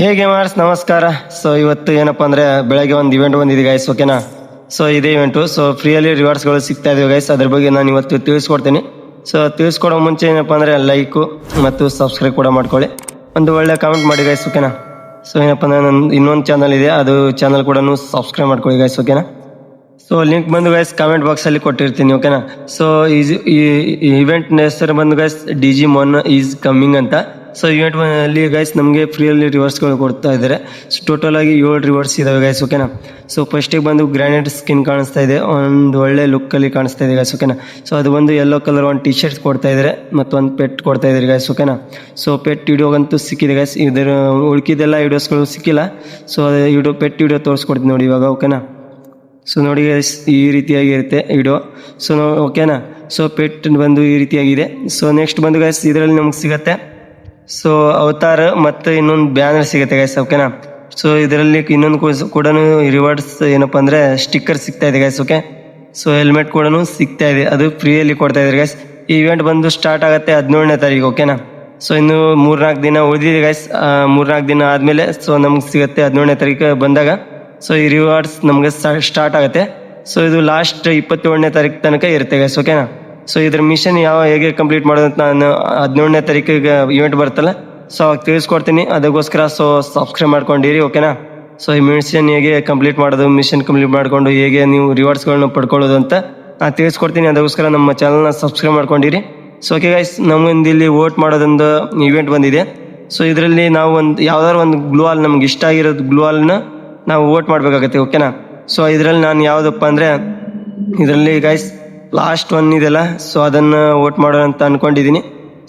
ಹೇಗೆ ಮಾರ್ಸ್ ನಮಸ್ಕಾರ. ಸೊ ಇವತ್ತು ಏನಪ್ಪ ಅಂದ್ರೆ ಬೆಳಗ್ಗೆ ಒಂದು ಇವೆಂಟ್ ಬಂದಿದೆ ಗೈಸ್ ಓಕೆನಾ ಸೊ ಇದೇ ಇವೆಂಟು ಸೊ ಫ್ರೀಯಲ್ಲಿ ರಿವಾರ್ಡ್ಸ್ಗಳು ಸಿಗ್ತಾ ಇದೆ ಗೈಸ್ ಅದ್ರ ಬಗ್ಗೆ ನಾನು ಇವತ್ತು ತಿಳಿಸ್ಕೊಡ್ತೀನಿ. ಸೊ ತಿಳಿಸ್ಕೊಡೋ ಮುಂಚೆ ಏನಪ್ಪ ಅಂದ್ರೆ ಲೈಕು ಮತ್ತು ಸಬ್ಸ್ಕ್ರೈಬ್ ಕೂಡ ಮಾಡ್ಕೊಳ್ಳಿ. ಒಂದು ಒಳ್ಳೆ ಕಾಮೆಂಟ್ ಮಾಡಿ ಗೈಸ್ ಓಕೆನಾ ಸೊ ಏನಪ್ಪ ಅಂದ್ರೆ ನನ್ನ ಇನ್ನೊಂದು ಚಾನಲ್ ಇದೆ. ಅದು ಚಾನಲ್ ಕೂಡ ಸಬ್ಸ್ಕ್ರೈಬ್ ಮಾಡ್ಕೊಳ್ಳಿ ಗೈಸ್ ಓಕೆನಾ ಸೊ ಲಿಂಕ್ ಬಂದು ಗೈಸ್ ಕಾಮೆಂಟ್ ಬಾಕ್ಸ್ ಅಲ್ಲಿ ಕೊಟ್ಟಿರ್ತೀನಿ ಓಕೆನಾ ಸೊ ಈ ಇವೆಂಟ್ ಹೆಸರು ಬಂದು guys D G Mon is coming ಅಂತ. ಸೊ ಇವೆಂಟ್ ಅಲ್ಲಿ ಗೈಸ್ ನಮಗೆ ಫ್ರೀಯಲ್ಲಿ ರಿವರ್ಸ್ಗಳು ಕೊಡ್ತಾ ಇದ್ದಾರೆ. ಸೊ ಟೋಟಲ್ ಆಗಿ ಏಳು ರಿವರ್ಸ್ ಇದಾವೆ ಗೈಸ್ ಓಕೆನಾ ಸೊ ಫಸ್ಟಿಗೆ ಬಂದು ಗ್ರಾನೈಟ್ ಸ್ಕಿನ್ ಕಾಣಿಸ್ತಾ ಇದೆ. ಒಂದು ಒಳ್ಳೆ ಲುಕ್ಕಲ್ಲಿ ಕಾಣಿಸ್ತಾ ಇದೆ ಗೈಸ್ ಓಕೆನಾ ಸೊ ಅದು ಒಂದು ಯೆಲ್ಲೋ ಕಲರ್ ಒಂದು ಟಿ ಶರ್ಟ್ ಕೊಡ್ತಾ ಇದ್ದಾರೆ ಮತ್ತು ಒಂದು ಪೆಟ್ ಕೊಡ್ತಾ ಇದ್ದಾರೆ ಗೈಸ್ ಓಕೆನಾ ಸೊ ಪೆಟ್ ವಿಡಿಯೋಗಂತೂ ಸಿಕ್ಕಿದೆ ಗೈಸ್ ಇದರ ಉಳ್ಕಿದೆಲ್ಲ ವಿಡಿಯೋಸ್ಗಳು ಸಿಕ್ಕಿಲ್ಲ. ಸೊ ವಿಡಿಯೋ ಪೆಟ್ ವಿಡಿಯೋ ತೋರಿಸ್ಕೊಡ್ತೀನಿ ನೋಡಿ ಇವಾಗ ಓಕೆನಾ ಸೊ ನೋಡಿ ಗೈಸ್ ಈ ರೀತಿಯಾಗಿರುತ್ತೆ ವಿಡಿಯೋ ಸೊ ಓಕೆನಾ ಸೊ ಪೆಟ್ ಬಂದು ಈ ರೀತಿಯಾಗಿದೆ. ಸೊ ನೆಕ್ಸ್ಟ್ ಬಂದು ಗೈಸ್ ಇದರಲ್ಲಿ ನಮ್ಗೆ ಸಿಗತ್ತೆ ಸೊ ಅವತಾರ ಮತ್ತು ಇನ್ನೊಂದು ಬ್ಯಾನರ್ ಸಿಗುತ್ತೆ ಗೈಸ್ ಓಕೆನಾ ಸೊ ಇದರಲ್ಲಿ ಇನ್ನೊಂದು ಕೂಡ ರಿವಾರ್ಡ್ಸ್ ಏನಪ್ಪ ಅಂದರೆ ಸ್ಟಿಕ್ಕರ್ ಸಿಗ್ತಾ ಇದೆ ಗೈಸ್ ಓಕೆ ಸೊ ಹೆಲ್ಮೆಟ್ ಕೂಡ ಸಿಗ್ತಾ ಇದೆ, ಅದು ಫ್ರೀಯಲ್ಲಿ ಕೊಡ್ತಾ ಇದ್ದಾರೆ ಗೈಸ್ ಈ ಇವೆಂಟ್ ಬಂದು ಸ್ಟಾರ್ಟ್ ಆಗುತ್ತೆ ಹದಿನೇಳನೇ ತಾರೀಕು ಓಕೆನಾ ಸೊ ಇನ್ನು ಮೂರ್ನಾಲ್ಕು ದಿನ ಉಳಿದಿದೆ ಗೈಸ್ ಮೂರ್ನಾಲ್ಕು ದಿನ ಆದಮೇಲೆ ಸೊ ನಮ್ಗೆ ಸಿಗುತ್ತೆ ಹದಿನೇಳನೇ ತಾರೀಕು ಬಂದಾಗ. ಸೊ ಈ ರಿವಾರ್ಡ್ಸ್ ನಮಗೆ ಸ್ಟಾರ್ಟ್ ಆಗುತ್ತೆ. ಸೊ ಇದು ಲಾಸ್ಟ್ ಇಪ್ಪತ್ತೇಳನೇ ತಾರೀಕು ತನಕ ಇರುತ್ತೆ ಗೈಸ್ ಓಕೆನಾ ಸೊ ಇದ್ರ ಮಿಷನ್ ಯಾವ ಹೇಗೆ ಕಂಪ್ಲೀಟ್ ಮಾಡೋದಂತ ನಾನು ಹದಿನೇಳನೇ ತಾರೀಕಿಗೆ ಇವೆಂಟ್ ಬರುತ್ತಲ್ಲ ಸೊ ಅವಾಗ ತಿಳಿಸ್ಕೊಡ್ತೀನಿ. ಅದಕ್ಕೋಸ್ಕರ ಸೊ ಸಬ್ಸ್ಕ್ರೈಬ್ ಮಾಡ್ಕೊಂಡಿರಿ ಓಕೆನಾ ಸೊ ಈ ಮಿಷನ್ ಹೇಗೆ ಕಂಪ್ಲೀಟ್ ಮಾಡೋದು ಮಿಷನ್ ಕಂಪ್ಲೀಟ್ ಮಾಡಿಕೊಂಡು ಹೇಗೆ ನೀವು ರಿವಾರ್ಡ್ಸ್ಗಳನ್ನ ಪಡ್ಕೊಳ್ಳೋದು ಅಂತ ನಾನು ತಿಳಿಸ್ಕೊಡ್ತೀನಿ. ಅದಕ್ಕೋಸ್ಕರ ನಮ್ಮ ಚಾನಲ್ನ ಸಬ್ಸ್ಕ್ರೈಬ್ ಮಾಡ್ಕೊಂಡಿರಿ. ಸೊ ಓಕೆ ಗೈಸ್ ನಮಗೊಂದು ಇಲ್ಲಿ ವೋಟ್ ಮಾಡೋದೊಂದು ಇವೆಂಟ್ ಬಂದಿದೆ. ಸೊ ಇದರಲ್ಲಿ ನಾವು ಒಂದು, ಯಾವ್ದಾದ್ರು ಒಂದು ಗ್ಲೂ ಹಾಲ್ ನಮ್ಗೆ ಇಷ್ಟ ಆಗಿರೋದು ಗ್ಲೂ ಹಾಲ್ನ ನಾವು ವೋಟ್ ಮಾಡಬೇಕಾಗತ್ತೆ ಓಕೆನಾ ಸೊ ಇದರಲ್ಲಿ ನಾನು ಯಾವುದಪ್ಪ ಅಂದರೆ, ಇದರಲ್ಲಿ ಗೈಸ್ ಲಾಸ್ಟ್ ಒನ್ ಇದೆಲ್ಲ. ಸೊ ಅದನ್ನು ವೋಟ್ ಮಾಡೋಣ ಅಂತ ಅಂದ್ಕೊಂಡಿದ್ದೀನಿ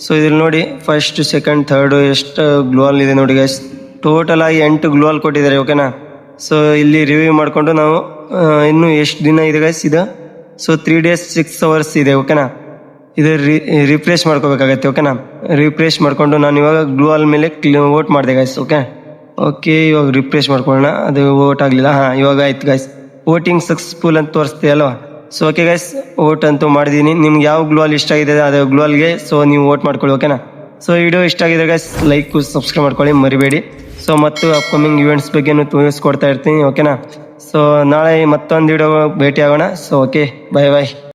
ಸೊ ಇದ್ರಲ್ಲಿ ನೋಡಿ ಫಸ್ಟ್ ಸೆಕೆಂಡ್ ಥರ್ಡು ಎಷ್ಟು ಗ್ಲೋವಲ್ ಇದೆ ನೋಡಿ ಗೈಸ್ ಟೋಟಲ್ ಆಗಿ ಎಂಟು ಗ್ಲೋವಲ್ ಕೊಟ್ಟಿದ್ದಾರೆ ಓಕೆನಾ ಸೊ ಇಲ್ಲಿ ರಿವ್ಯೂ ಮಾಡಿಕೊಂಡು ನಾವು ಇನ್ನೂ ಎಷ್ಟು ದಿನ ಇದೆ ಗೈಸ್ ಇದು? So three days six hours ಇದೆ ಓಕೆನಾ ಇದು ರಿಫ್ರೆಶ್ ಮಾಡ್ಕೋಬೇಕಾಗತ್ತೆ ಓಕೆನಾ ರಿಫ್ರೆಶ್ ಮಾಡಿಕೊಂಡು ನಾನು ಇವಾಗ ಗ್ಲೋವಲ್ ಮೇಲೆ ಕ್ಲೀ ವೋಟ್ ಮಾಡಿದೆ ಗೈಸ್ ಓಕೆ ಓಕೆ ಇವಾಗ ರಿಫ್ರೆಶ್ ಮಾಡ್ಕೊಳ್ಳೋಣ. ಅದು ವೋಟ್ ಆಗಲಿಲ್ಲ. ಹಾಂ, ಇವಾಗ ಆಯ್ತು ಗೈಸ್ ವೋಟಿಂಗ್ ಸಕ್ಸಸ್ಫುಲ್ ಅಂತ ತೋರಿಸ್ತೀವಿ ಅಲ್ವಾ ಸೊ ಓಕೆ ಗೈಸ್ ವೋಟ್ ಅಂತೂ ಮಾಡಿದ್ದೀನಿ ನಿಮ್ಗೆ ಯಾವ ಗ್ಲೋಲ್ ಇಷ್ಟ ಆಗಿದೆ ಅದು ಗ್ಲೋಲ್ಗೆ ಸೊ ನೀವು ವೋಟ್ ಮಾಡ್ಕೊಳ್ಳಿ ಓಕೆನಾ ಸೊ ವಿಡಿಯೋ ಇಷ್ಟ ಆಗಿದೆ ಗೈಸ್ ಲೈಕ್ ಸಬ್ಸ್ಕ್ರೈಬ್ ಮಾಡ್ಕೊಳ್ಳಿ, ಮರಿಬೇಡಿ. ಸೊ ಮತ್ತು ಅಪ್ಕಮಿಂಗ್ ಇವೆಂಟ್ಸ್ ಬಗ್ಗೆನೂ ತೋರಿಸ್ಕೊಡ್ತಾ ಇರ್ತೀನಿ ಓಕೆನಾ ಸೊ ನಾಳೆ ಮತ್ತೊಂದು ವಿಡಿಯೋ ಭೇಟಿ ಆಗೋಣ ಸೊ ಓಕೆ ಬಾಯ್ ಬಾಯ್